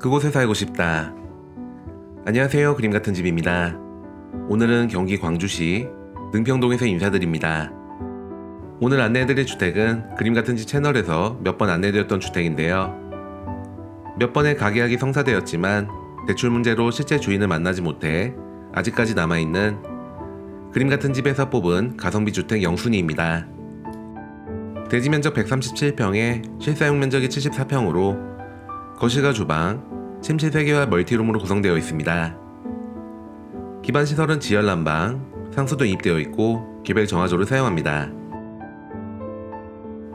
그곳에 살고 싶다. 안녕하세요. 그림 같은 집입니다. 오늘은 경기 광주시 능평동에서 인사드립니다. 오늘 안내해드릴 주택은 그림 같은 집 채널에서 몇 번 안내드렸던 주택인데요. 몇 번의 가계약이 성사되었지만 대출 문제로 실제 주인을 만나지 못해 아직까지 남아있는 그림 같은 집에서 뽑은 가성비 주택 영순이입니다. 대지 면적 137평에 실사용 면적이 74평으로 거실과 주방, 침실 3개와 멀티룸으로 구성되어 있습니다. 기반 시설은 지열 난방, 상수도 입되어 있고 개별 정화조를 사용합니다.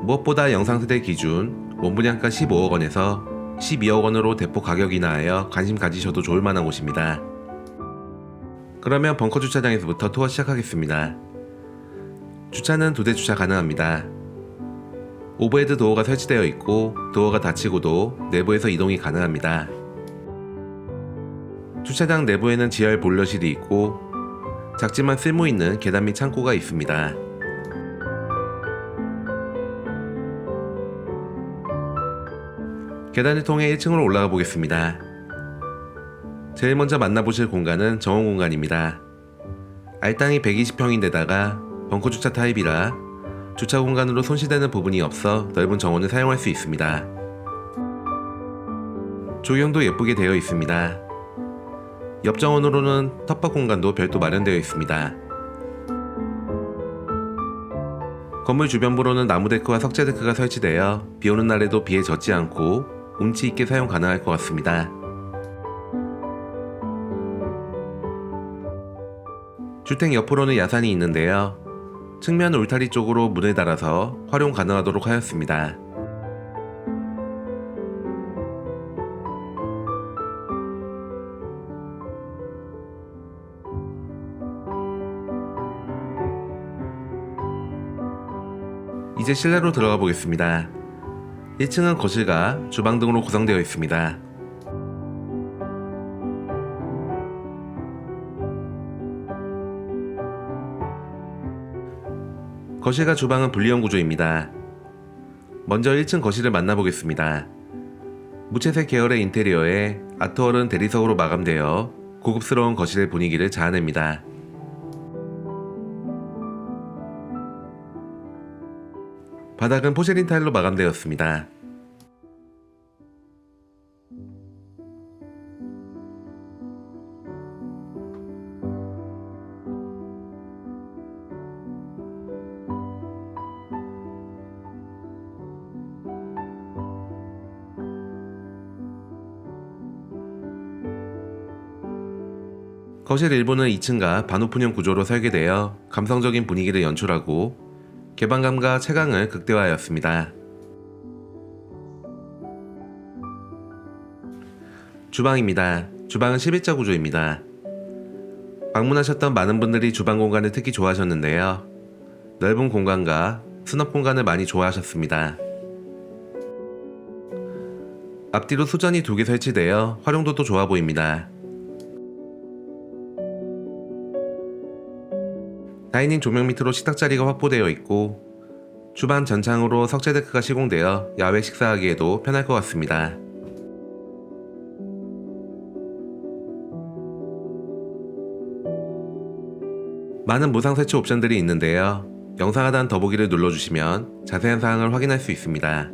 무엇보다 영상 세대 기준 원분양가 15억 원에서 12억 원으로 대폭 가격이 나하여 관심 가지셔도 좋을 만한 곳입니다. 그러면 벙커 주차장에서부터 투어 시작하겠습니다. 주차는 두 대 주차 가능합니다. 오버헤드 도어가 설치되어 있고 도어가 닫히고도 내부에서 이동이 가능합니다. 주차장 내부에는 지열 보일러실이 있고 작지만 쓸모 있는 계단 및 창고가 있습니다. 계단을 통해 1층으로 올라가 보겠습니다. 제일 먼저 만나보실 공간은 정원 공간입니다. 알땅이 120평인데다가 벙커 주차 타입이라 주차 공간으로 손실되는 부분이 없어 넓은 정원을 사용할 수 있습니다. 조경도 예쁘게 되어 있습니다. 옆 정원으로는 텃밭 공간도 별도 마련되어 있습니다. 건물 주변부로는 나무 데크와 석재 데크가 설치되어 비 오는 날에도 비에 젖지 않고 운치 있게 사용 가능할 것 같습니다. 주택 옆으로는 야산이 있는데요. 측면 울타리 쪽으로 문을 달아서 활용 가능하도록 하였습니다. 이제 실내로 들어가 보겠습니다. 1층은 거실과 주방 등으로 구성되어 있습니다. 거실과 주방은 분리형 구조입니다. 먼저 1층 거실을 만나보겠습니다. 무채색 계열의 인테리어에 아트월은 대리석으로 마감되어 고급스러운 거실의 분위기를 자아냅니다. 바닥은 포세린 타일로 마감되었습니다. 거실 일부는 2층과 반오픈형 구조로 설계되어 감성적인 분위기를 연출하고 개방감과 채광을 극대화하였습니다. 주방입니다. 주방은 11자 구조입니다. 방문하셨던 많은 분들이 주방 공간을 특히 좋아하셨는데요. 넓은 공간과 수납 공간을 많이 좋아하셨습니다. 앞뒤로 수전이 두 개 설치되어 활용도도 좋아 보입니다. 다이닝 조명 밑으로 식탁 자리가 확보되어 있고 주방 전창으로 석재 데크가 시공되어 야외 식사하기에도 편할 것 같습니다. 많은 무상 설치 옵션들이 있는데요. 영상 하단 더보기를 눌러주시면 자세한 사항을 확인할 수 있습니다.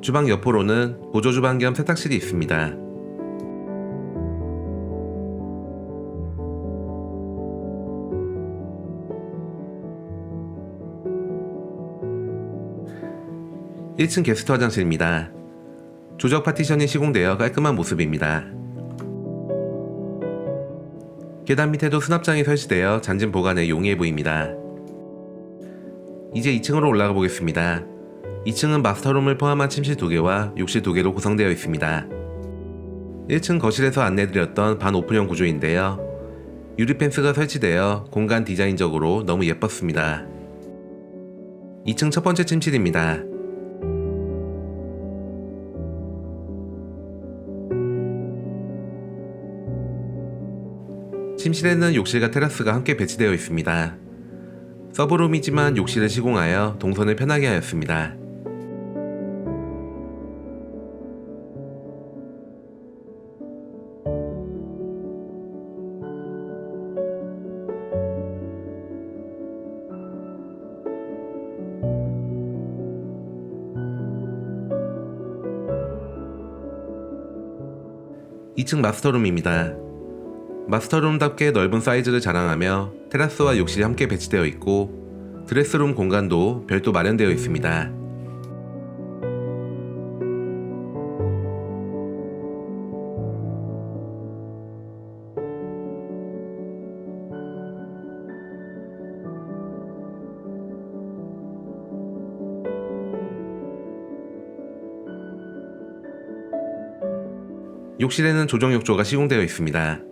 주방 옆으로는 보조 주방 겸 세탁실이 있습니다. (1층) 게스트 화장실입니다. 조적 파티션이 시공되어 깔끔한 모습입니다. 계단 밑에도 수납장이 설치되어 잔짐 보관에 용이해 보입니다. 이제 2층으로 올라가 보겠습니다. 2층은 마스터룸을 포함한 침실 2개와 욕실 2개로 구성되어 있습니다. 1층 거실에서 안내드렸던 반 오픈형 구조인데요. 유리 펜스가 설치되어 공간 디자인적으로 너무 예뻤습니다. 2층 첫 번째 침실입니다. 침실에는 욕실과 테라스가 함께 배치되어 있습니다. 서브룸이지만 욕실을 시공하여 동선을 편하게 하였습니다. (2층) 마스터룸입니다. 마스터룸답게 넓은 사이즈를 자랑하며 테라스와 욕실이 함께 배치되어 있고 드레스룸 공간도 별도 마련되어 있습니다. 욕실에는 조정 욕조가 시공되어 있습니다.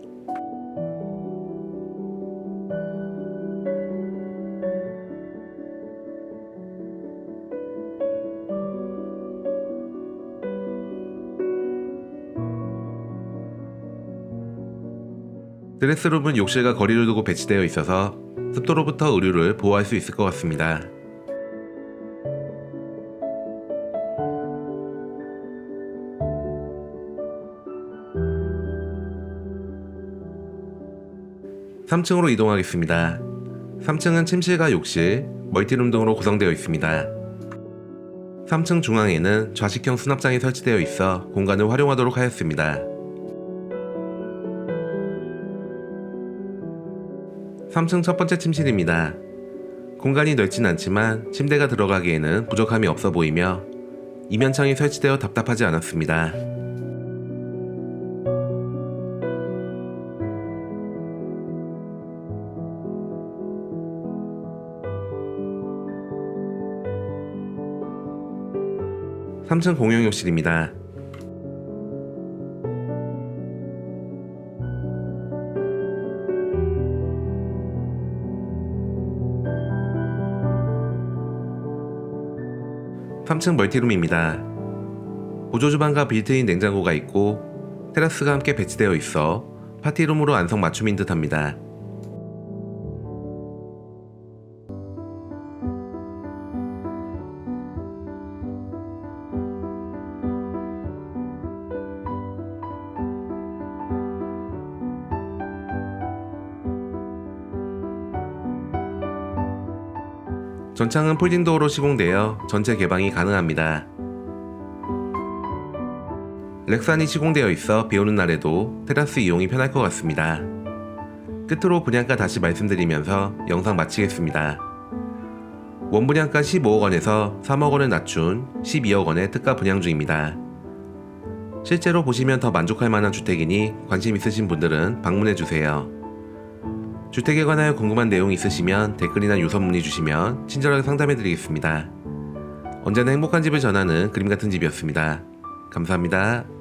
드레스룸은 욕실과 거리를 두고 배치되어 있어서 습도로부터 의류를 보호할 수 있을 것 같습니다. (3층으로) 이동하겠습니다. 3층은 침실과 욕실, 멀티룸 등으로 구성되어 있습니다. 3층 중앙에는 좌식형 수납장이 설치되어 있어 공간을 활용하도록 하였습니다. 3층 첫 번째 침실입니다. 공간이 넓진 않지만 침대가 들어가기에는 부족함이 없어 보이며 이면창이 설치되어 답답하지 않았습니다. (3층) 공용 욕실입니다. (3층) 멀티룸입니다. 보조 주방과 빌트인 냉장고가 있고 테라스가 함께 배치되어 있어 파티룸으로 안성 맞춤인 듯합니다. 전창은 폴딩도어로 시공되어 전체 개방이 가능합니다. 렉산이 시공되어 있어 비 오는 날에도 테라스 이용이 편할 것 같습니다. 끝으로 분양가 다시 말씀드리면서 영상 마치겠습니다. 원분양가 15억 원에서 3억 원을 낮춘 12억 원의 특가 분양 중입니다. 실제로 보시면 더 만족할 만한 주택이니 관심 있으신 분들은 방문해 주세요. 주택에 관하여 궁금한 내용 있으시면 댓글이나 유선 문의 주시면 친절하게 상담해 드리겠습니다. 언제나 행복한 집을 전하는 그림 같은 집이었습니다. 감사합니다.